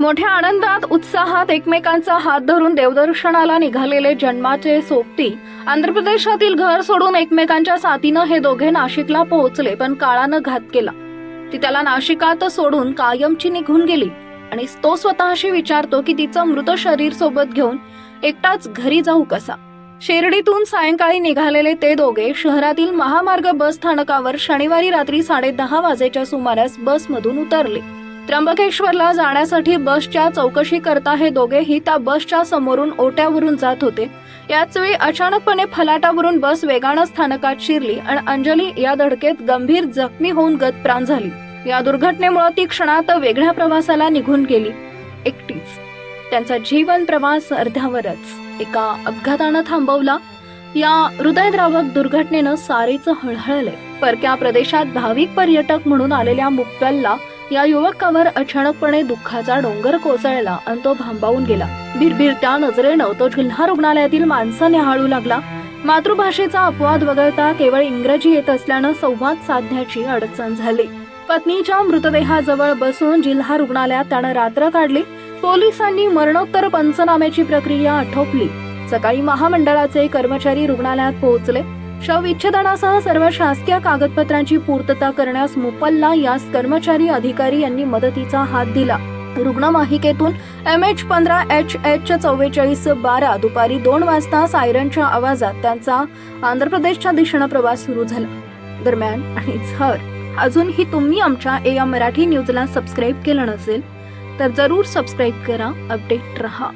मोठ्या आनंदात उत्साहात एकमेकांचा हात धरून देवदर्शनाला निघालेले जन्माचे सोबती आंध्र प्रदेशातील घर सोडून एकमेकांच्या साथीनं हे दोघे नाशिकला पोहोचले पण काळानं घात केला. ती त्याला नाशिकात सोडून कायमची निघून गेली आणि तो स्वतःशी विचारतो की तिचं मृत शरीर सोबत घेऊन एकटाच घरी जाऊ कसा? शिर्डीतून सायंकाळी निघालेले ते दोघे शहरातील महामार्ग बस स्थानकावर शनिवारी रात्री साडेदहा वाजेच्या सुमारास बसमधून उतरले. त्र्यंबकेश्वरला जाण्यासाठी बसच्या चौकशी करता हे दोघेही. त्या बसच्या समोरून ओट्यावरून जात होते. याच वेळी अचानकपणे फलाटावरून बस वेगानं स्थानकात शिरली आणि अंजली या धडकेत गंभीर जखमी होऊन गतप्राण झाली. या दुर्घटनेमुळे ती क्षणात वेगळ्या प्रवासाला निघून गेली. एकटीच. त्यांचा जीवन प्रवास अर्ध्यावरच. एका अपघातानं थांबवला. या हृदयद्रावक दुर्घटनेनं सारेच हळहळले. परक्या प्रदेशात भाविक पर्यटक म्हणून आलेल्या मुक्कलला या युवकावर अचानकपणे दुःखाचा डोंगर कोसळला आणि तो भांबावून गेला. भिरभिरत्या नजरेनं तो जिल्हा रुग्णालयातील माणसं निहाळू लागला. मातृभाषेचा अपवाद वगळता केवळ इंग्रजी येत असल्यानं संवाद साधण्याची अडचण झाली. पत्नीच्या मृतदेहाजवळ बसून जिल्हा रुग्णालयात त्यानं रात्र काढली. पोलिसांनी मरणोत्तर पंचनाम्याची प्रक्रिया आटोपली. सकाळी महामंडळाचे कर्मचारी रुग्णालयात पोहोचले. शवविच्छेदनासह सर्व शासकीय कागदपत्रांची पूर्तता करण्यास मुपल्ला यास कर्मचारी अधिकारी यांनी मदतीचा हात दिला. रुग्णवाहिकेतून एम एच पंधरा एच एच चव्वेचाळीस बारा दुपारी दोन वाजता सायरनच्या आवाजात त्यांचा आंध्र प्रदेशच्या दिशेनं प्रवास सुरू झाला. दरम्यान आणि झर अजूनही तुम्ही आमच्या ए या मराठी न्यूजला सबस्क्राईब केलं नसेल तर जरूर सबस्क्राईब करा अपडेट रहा.